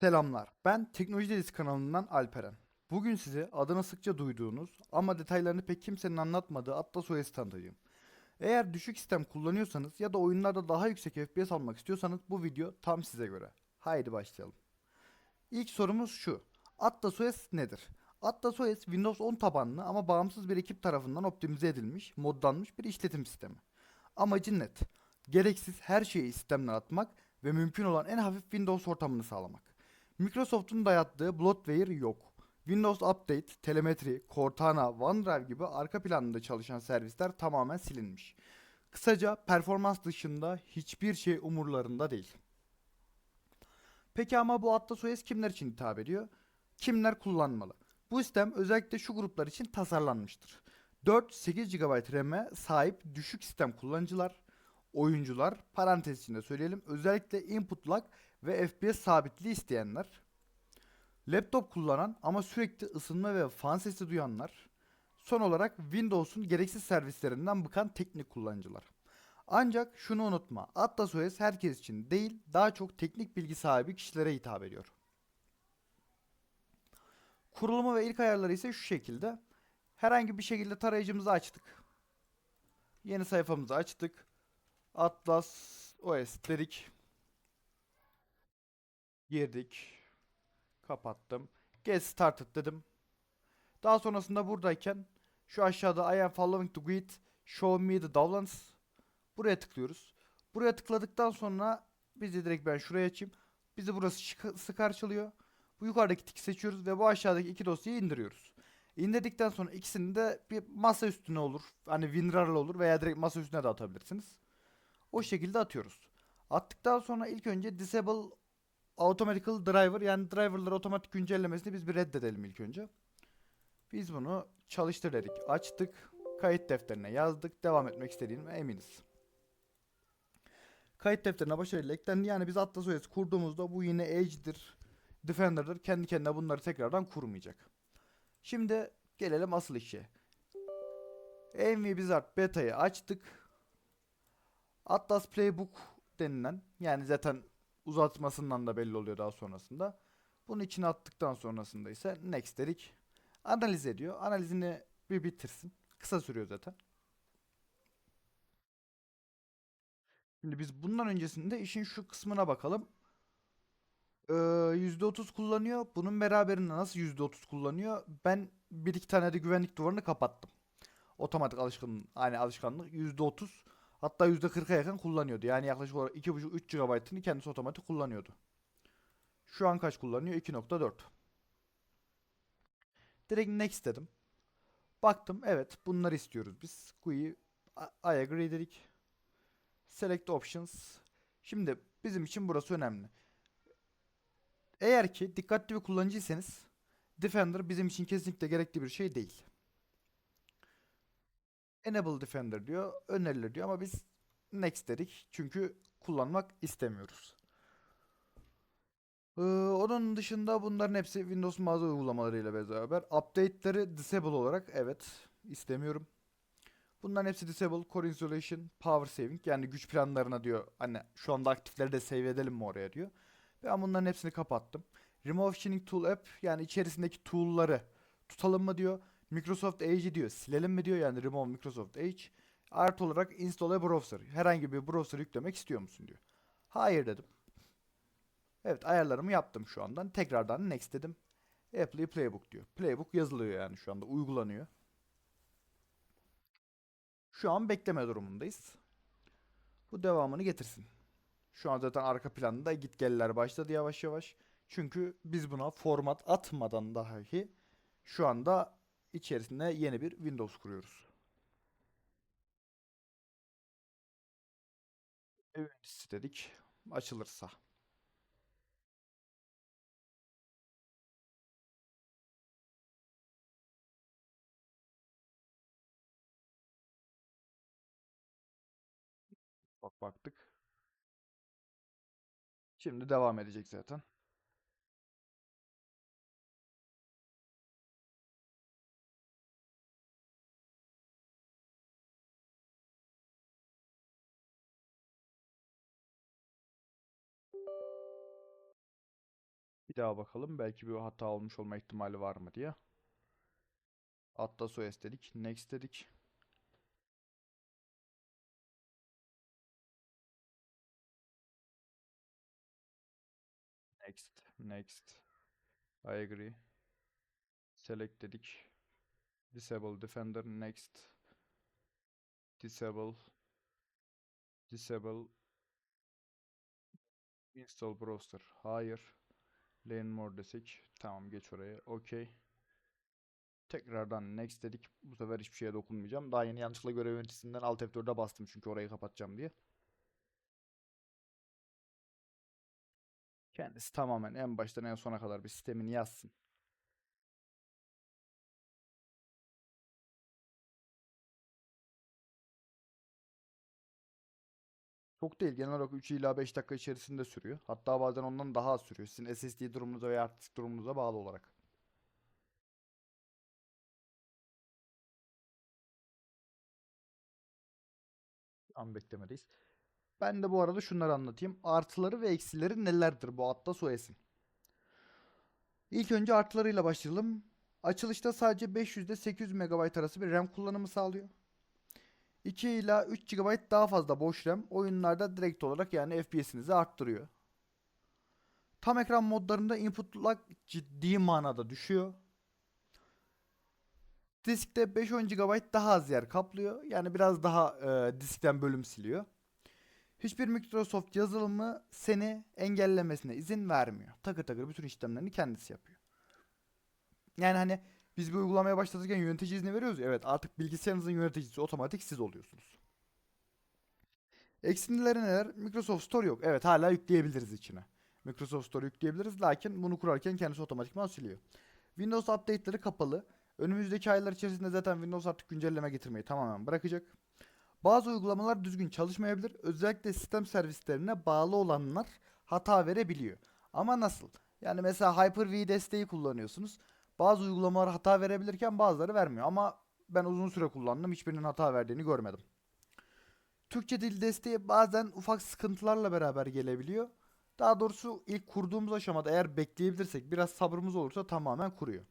Selamlar. Ben Teknoloji Delisi kanalından Alperen. Bugün size adını sıkça duyduğunuz ama detaylarını pek kimsenin anlatmadığı Atlas OS'i tanıtacağım. Eğer düşük sistem kullanıyorsanız ya da oyunlarda daha yüksek FPS almak istiyorsanız bu video tam size göre. Haydi başlayalım. İlk sorumuz şu. Atlas OS nedir? Atlas OS Windows 10 tabanlı ama bağımsız bir ekip tarafından optimize edilmiş, modlanmış bir işletim sistemi. Amacı net. Gereksiz her şeyi sistemden atmak ve mümkün olan en hafif Windows ortamını sağlamak. Microsoft'un dayattığı bloatware yok. Windows Update, telemetri, Cortana, OneDrive gibi arka planında çalışan servisler tamamen silinmiş. Kısaca performans dışında hiçbir şey umurlarında değil. Peki ama bu Atlas OS kimler için hitap ediyor? Kimler kullanmalı? Bu sistem özellikle şu gruplar için tasarlanmıştır. 4-8 GB RAM'e sahip düşük sistem kullanıcılar, oyuncular, parantez içinde söyleyelim özellikle input lag ve FPS sabitliği isteyenler, laptop kullanan ama sürekli ısınma ve fan sesi duyanlar, son olarak Windows'un gereksiz servislerinden bıkan teknik kullanıcılar. Ancak şunu unutma, Atlas OS herkes için değil, daha çok teknik bilgi sahibi kişilere hitap ediyor. Kurulumu ve ilk ayarları ise şu şekilde. Herhangi bir şekilde tarayıcımızı açtık. Yeni sayfamızı açtık. Atlas OS dedik. Girdik. Kapattım. Get started dedim. Daha sonrasında buradayken şu aşağıda I am following the guide. Show me the downloads. Buraya tıklıyoruz. Buraya tıkladıktan sonra bizi direkt ben şuraya açayım. Bizi burası çalıyor. Bu yukarıdaki tiki seçiyoruz ve bu aşağıdaki iki dosyayı indiriyoruz. İndirdikten sonra ikisini de bir masa üstüne olur. Hani WinRAR'la olur veya direkt masa üstüne de atabilirsiniz. O şekilde atıyoruz. Attıktan sonra ilk önce disable automatical driver yani driverları otomatik güncellemesini biz bir reddedelim ilk önce. Biz bunu çalıştır dedik. Açtık. Kayıt defterine yazdık. Devam etmek istediğime eminiz. Kayıt defterine başarıyla eklendi. Yani biz Atlas OS kurduğumuzda bu yine Edge'dir, Defender'dır. Kendi kendine bunları tekrardan kurmayacak. Şimdi gelelim asıl işe. NV Beta'yı açtık. Atlas Playbook denilen yani zaten uzatmasından da belli oluyor daha sonrasında. Bunu içine attıktan sonrasında ise next dedik. Analiz ediyor. Analizini bir bitirsin. Kısa sürüyor zaten. Şimdi biz bundan öncesinde işin şu kısmına bakalım. Ee, %30 kullanıyor. Bunun beraberinde nasıl %30 kullanıyor? Ben bir iki tane de güvenlik duvarını kapattım. Otomatik alışkanlık, hani alışkanlık %30 hatta %40'a yakın kullanıyordu. Yani yaklaşık olarak 2.5-3 GB'ını kendisi otomatik kullanıyordu. Şu an kaç kullanıyor? 2.4. Direkt next dedim. Baktım evet bunları istiyoruz biz. GUI I agree dedik. Select options. Şimdi bizim için burası önemli. Eğer ki dikkatli bir kullanıcıysanız Defender bizim için kesinlikle gerekli bir şey değil. Enable Defender diyor, önerilir diyor ama biz next dedik çünkü kullanmak istemiyoruz. Ee, onun dışında bunların hepsi Windows mağaza uygulamalarıyla beraber. Update'leri disable olarak evet istemiyorum. Bunların hepsi disable, core insulation, power saving yani güç planlarına diyor. Hani şu anda aktifleri de save edelim mi oraya diyor. Ben bunların hepsini kapattım. Remove Shining Tool App yani içerisindeki tool'ları tutalım mı diyor. Microsoft Edge'i diyor silelim mi diyor yani remove Microsoft Edge. Artı olarak install a browser. Herhangi bir browser yüklemek istiyor musun diyor. Hayır dedim. Evet ayarlarımı yaptım şu andan. Tekrardan next dedim. Apply Playbook diyor. Playbook yazılıyor yani şu anda uygulanıyor. Şu an bekleme durumundayız. Bu devamını getirsin. Şu an zaten arka planda git geller başladı yavaş yavaş. Çünkü biz buna format atmadan dahi şu anda içerisinde yeni bir Windows kuruyoruz. Evet dedik. Açılırsa. Bak baktık. Şimdi devam edecek zaten. Bir daha bakalım. Belki bir hata olmuş olma ihtimali var mı diye. Atlas OS dedik. Next dedik. Next. Next. I agree. Select dedik. Disable Defender. Next. Disable. Disable. Install Browser. Hayır. Learn more desek. Tamam geç oraya. Okey. Tekrardan next dedik. Bu sefer hiçbir şeye dokunmayacağım. Daha yeni yanlışlıkla görev yöneticisinden Alt F4'e bastım çünkü orayı kapatacağım diye. Kendisi tamamen en baştan en sona kadar bir sistemini yazsın. Çok değil. Genel olarak 3 ila 5 dakika içerisinde sürüyor. Hatta bazen ondan daha az sürüyor. Sizin SSD durumunuza veya hard durumunuza bağlı olarak. An beklemedeyiz. Ben de bu arada şunları anlatayım. Artıları ve eksileri nelerdir bu Atlas OS'in? İlk önce artılarıyla başlayalım. Açılışta sadece 500 ile 800 MB arası bir RAM kullanımı sağlıyor. 2 ila 3 GB daha fazla boş RAM oyunlarda direkt olarak yani FPS'inizi arttırıyor. Tam ekran modlarında input lag ciddi manada düşüyor. Diskte 5-10 GB daha az yer kaplıyor. Yani biraz daha e, diskten bölüm siliyor. Hiçbir Microsoft yazılımı seni engellemesine izin vermiyor. Takır takır bütün işlemlerini kendisi yapıyor. Yani hani biz bir uygulamaya başlatırken yönetici izni veriyoruz. Evet artık bilgisayarınızın yöneticisi otomatik siz oluyorsunuz. Eksileri neler? Microsoft Store yok. Evet hala yükleyebiliriz içine. Microsoft Store yükleyebiliriz lakin bunu kurarken kendisi otomatikman siliyor. Windows update'leri kapalı. Önümüzdeki aylar içerisinde zaten Windows artık güncelleme getirmeyi tamamen bırakacak. Bazı uygulamalar düzgün çalışmayabilir. Özellikle sistem servislerine bağlı olanlar hata verebiliyor. Ama nasıl? Yani mesela Hyper-V desteği kullanıyorsunuz. Bazı uygulamalar hata verebilirken bazıları vermiyor. Ama ben uzun süre kullandım. Hiçbirinin hata verdiğini görmedim. Türkçe dil desteği bazen ufak sıkıntılarla beraber gelebiliyor. Daha doğrusu ilk kurduğumuz aşamada eğer bekleyebilirsek biraz sabrımız olursa tamamen kuruyor.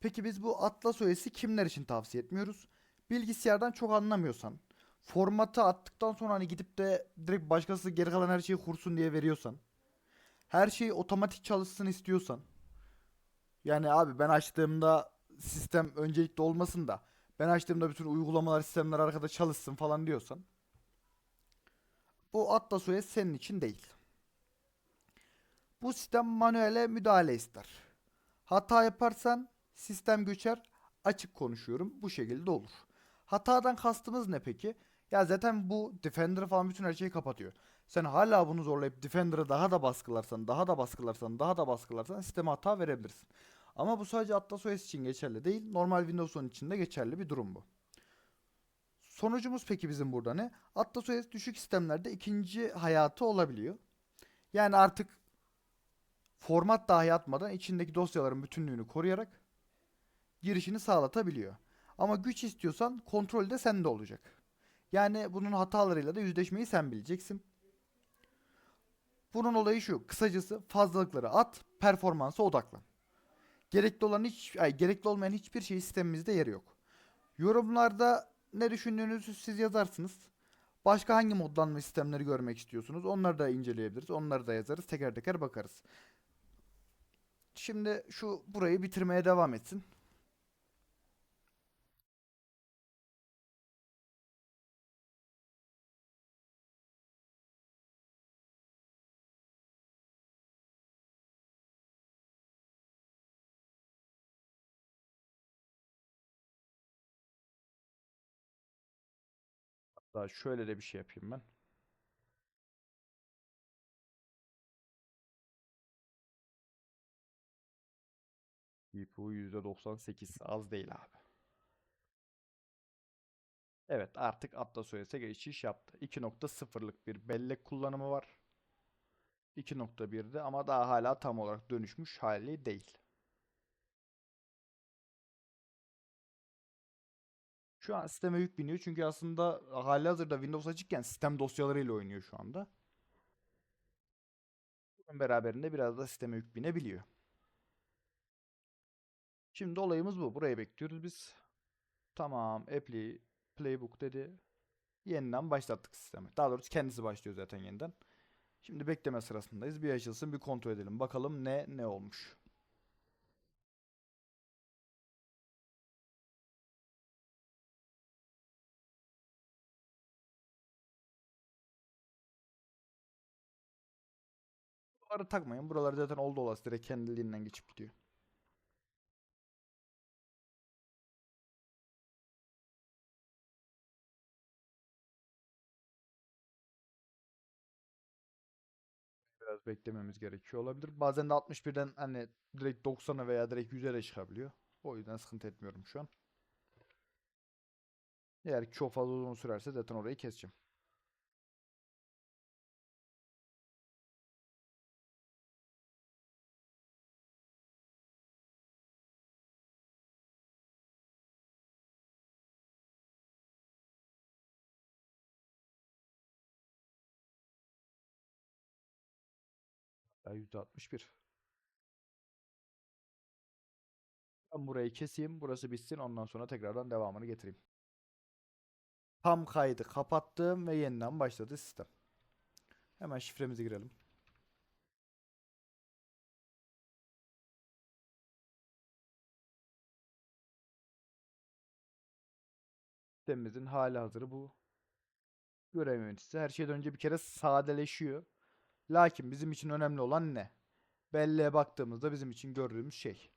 Peki biz bu Atlas OS'i kimler için tavsiye etmiyoruz? Bilgisayardan çok anlamıyorsan, formatı attıktan sonra hani gidip de direkt başkası geri kalan her şeyi kursun diye veriyorsan, her şey otomatik çalışsın istiyorsan, yani abi ben açtığımda sistem öncelikli olmasın da ben açtığımda bütün uygulamalar, sistemler arkada çalışsın falan diyorsan, bu Atlas OS senin için değil. Bu sistem manuele müdahale ister. Hata yaparsan sistem göçer. Açık konuşuyorum. Bu şekilde olur. Hatadan kastımız ne peki? Ya zaten bu Defender falan bütün her şeyi kapatıyor. Sen hala bunu zorlayıp Defender'ı daha da baskılarsan, daha da baskılarsan, daha da baskılarsan sisteme hata verebilirsin. Ama bu sadece Atlas OS için geçerli değil. Normal Windows 10 için de geçerli bir durum bu. Sonucumuz peki bizim burada ne? Atlas OS düşük sistemlerde ikinci hayatı olabiliyor. Yani artık format dahi atmadan içindeki dosyaların bütünlüğünü koruyarak girişini sağlatabiliyor. Ama güç istiyorsan kontrol de sende olacak. Yani bunun hatalarıyla da yüzleşmeyi sen bileceksin. Bunun olayı şu. Kısacası fazlalıkları at, performansa odaklan. Gerekli olan hiç, ay, gerekli olmayan hiçbir şey sistemimizde yeri yok. Yorumlarda ne düşündüğünüzü siz yazarsınız. Başka hangi modlanma sistemleri görmek istiyorsunuz? Onları da inceleyebiliriz. Onları da yazarız. Teker teker bakarız. Şimdi şu burayı bitirmeye devam etsin. Hatta şöyle de bir şey yapayım ben. GPU %98 az değil abi. Evet artık Atlas OS'e geçiş yaptı. 2.0'lık bir bellek kullanımı var. 2.1'de ama daha hala tam olarak dönüşmüş hali değil. Şu an sisteme yük biniyor çünkü aslında hali hazırda Windows açıkken sistem dosyalarıyla oynuyor şu anda. Bunun beraberinde biraz da sisteme yük binebiliyor. Şimdi olayımız bu. Burayı bekliyoruz biz. Tamam. Apply, Playbook dedi. Yeniden başlattık sistemi. Daha doğrusu kendisi başlıyor zaten yeniden. Şimdi bekleme sırasındayız. Bir açılsın bir kontrol edelim. Bakalım ne ne olmuş. Buraları takmayın. Buralar zaten oldu olası direkt kendiliğinden geçip gidiyor. Biraz beklememiz gerekiyor olabilir. Bazen de 61'den hani direkt 90'a veya direkt 100'e de çıkabiliyor. O yüzden sıkıntı etmiyorum şu an. Eğer çok fazla uzun sürerse zaten orayı keseceğim. Ya %61. Ben burayı keseyim. Burası bitsin. Ondan sonra tekrardan devamını getireyim. Tam kaydı kapattım ve yeniden başladı sistem. Hemen şifremizi girelim. Sistemimizin hali hazırı bu. Görev yöneticisi her şeyden önce bir kere sadeleşiyor. Lakin bizim için önemli olan ne? Belleğe baktığımızda bizim için gördüğümüz şey.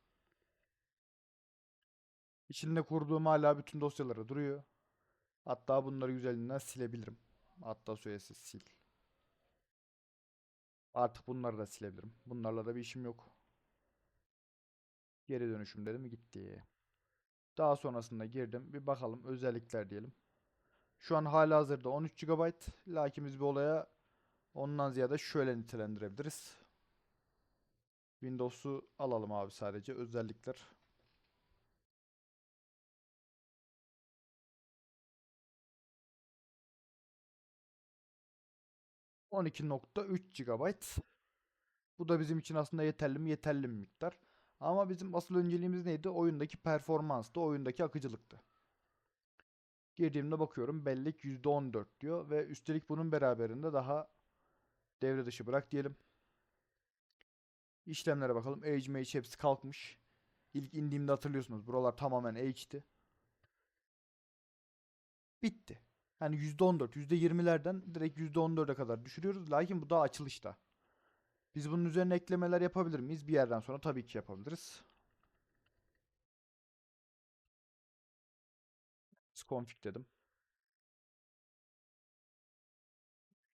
İçinde kurduğum hala bütün dosyaları duruyor. Hatta bunları güzelinden silebilirim. Hatta süresi sil. Artık bunları da silebilirim. Bunlarla da bir işim yok. Geri dönüşüm dedim gitti. Daha sonrasında girdim. Bir bakalım özellikler diyelim. Şu an hala hazırda 13 GB. Lakin biz bir olaya ondan ziyade şöyle nitelendirebiliriz. Windows'u alalım abi sadece özellikler. ...12.3 GB. Bu da bizim için aslında yeterli mi? Yeterli bir miktar. Ama bizim asıl önceliğimiz neydi? Oyundaki performanstı, oyundaki akıcılıktı. Girdiğimde bakıyorum bellek %14 diyor ve üstelik bunun beraberinde daha devre dışı bırak diyelim. İşlemlere bakalım. Age mage hepsi kalkmış. İlk indiğimde hatırlıyorsunuz. Buralar tamamen age'ti. Bitti. Yani %14, %20'lerden direkt %14'e kadar düşürüyoruz. Lakin bu daha açılışta. Biz bunun üzerine eklemeler yapabilir miyiz? Bir yerden sonra tabii ki yapabiliriz. config dedim.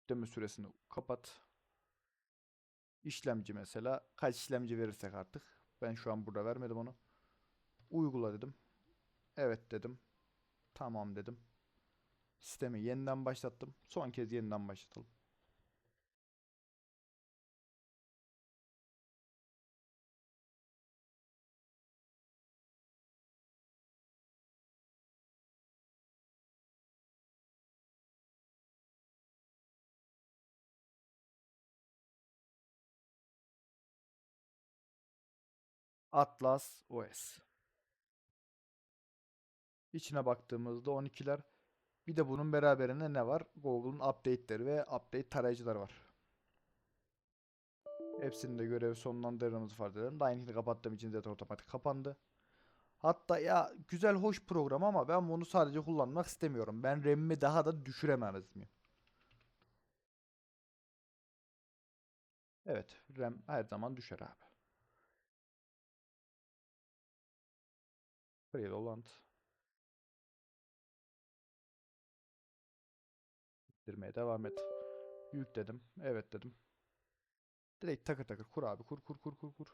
Yükleme süresini kapat. İşlemci mesela. Kaç işlemci verirsek artık. Ben şu an burada vermedim onu. Uygula dedim. Evet dedim. Tamam dedim. Sistemi yeniden başlattım. Son kez yeniden başlatalım. Atlas OS. İçine baktığımızda 12'ler. Bir de bunun beraberinde ne var? Google'un update'leri ve update tarayıcıları var. Hepsinin de görevi sonlandırdığımızı fark edelim. Dynamit'i kapattığım için zaten otomatik kapandı. Hatta ya güzel hoş program ama ben bunu sadece kullanmak istemiyorum. Ben RAM'imi daha da düşüremez miyim? Evet, RAM her zaman düşer abi. Prelolant. Bitirmeye devam et. Yükledim. Evet dedim. Direkt takır takır kur abi. Kur kur kur kur kur.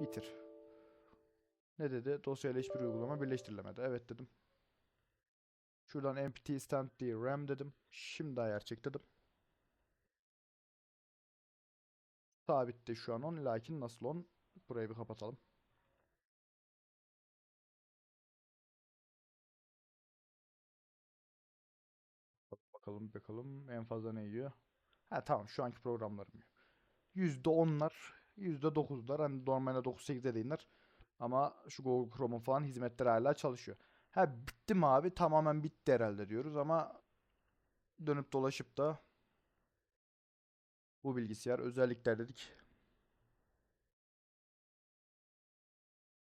Bitir. Ne dedi? Dosyayla hiçbir uygulama birleştirilemedi. Evet dedim. Şuradan empty stand diye RAM dedim. Şimdi ayar çek dedim. Sabitti şu an 10 lakin nasıl 10? Burayı bir kapatalım. Bakalım bakalım en fazla ne yiyor? Ha tamam şu anki programlarım yiyor. %10'lar, %9'lar. Hani normalde 9-8'e değinler. Ama şu Google Chrome'un falan hizmetleri hala çalışıyor. Ha bitti mi abi? Tamamen bitti herhalde diyoruz ama dönüp dolaşıp da bu bilgisayar özellikler dedik.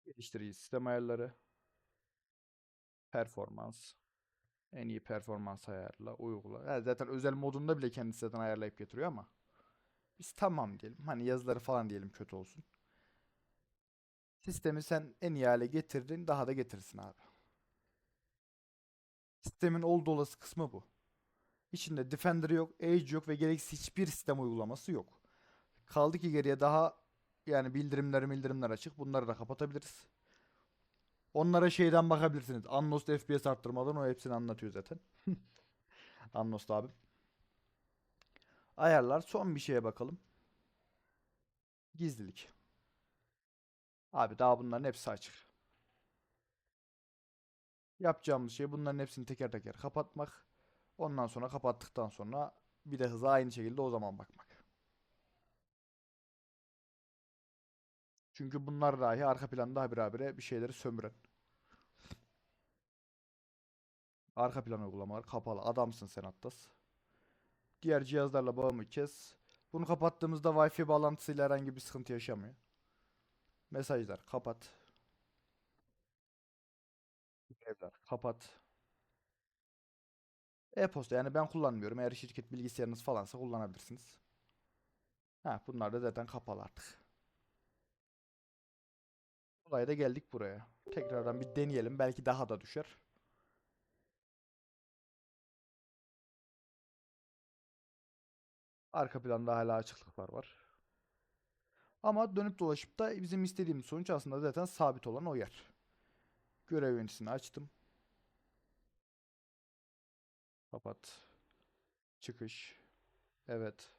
Geliştirici sistem ayarları. Performans. En iyi performans ayarla, uygula. Ha, zaten özel modunda bile kendisi zaten ayarlayıp getiriyor ama. Biz tamam diyelim. Hani yazıları falan diyelim kötü olsun. Sistemi sen en iyi hale getirdin, daha da getirsin abi. Sistemin oldu olası kısmı bu. İçinde Defender yok, Edge yok ve gereksiz hiçbir sistem uygulaması yok. Kaldı ki geriye daha yani bildirimler bildirimler açık. Bunları da kapatabiliriz. Onlara şeyden bakabilirsiniz. Annost FPS arttırmadan o hepsini anlatıyor zaten. Annost abi. Ayarlar. Son bir şeye bakalım. Gizlilik. Abi daha bunların hepsi açık. Yapacağımız şey bunların hepsini teker teker kapatmak. Ondan sonra kapattıktan sonra bir de hıza aynı şekilde o zaman bakmak. Çünkü bunlar dahi arka planda habire bir şeyleri sömüren. Arka plan uygulamalar kapalı. Adamsın sen Atlas. Diğer cihazlarla bağımı kes. Bunu kapattığımızda Wi-Fi bağlantısıyla herhangi bir sıkıntı yaşamıyor. Mesajlar kapat. Görevler kapat. E-posta yani ben kullanmıyorum. Eğer şirket bilgisayarınız falansa kullanabilirsiniz. Ha bunlar da zaten kapalı artık. Olaya da geldik buraya. Tekrardan bir deneyelim. Belki daha da düşer. Arka planda hala açıklıklar var. Ama dönüp dolaşıp da bizim istediğimiz sonuç aslında zaten sabit olan o yer. Görev yöneticisini açtım. Kapat. Çıkış. Evet.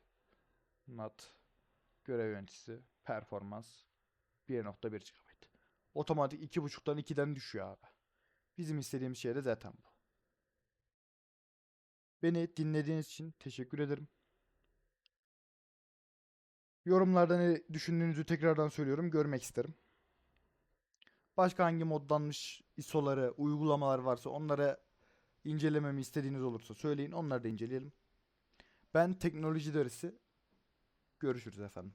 Not. Görev yöneticisi. Performans. 1.1 GB. Otomatik 2.5'tan 2'den düşüyor abi. Bizim istediğimiz şey de zaten bu. Beni dinlediğiniz için teşekkür ederim. Yorumlarda ne düşündüğünüzü tekrardan söylüyorum. Görmek isterim. Başka hangi modlanmış ISO'ları, uygulamalar varsa onları incelememi istediğiniz olursa söyleyin. Onları da inceleyelim. Ben teknoloji dersi. Görüşürüz efendim.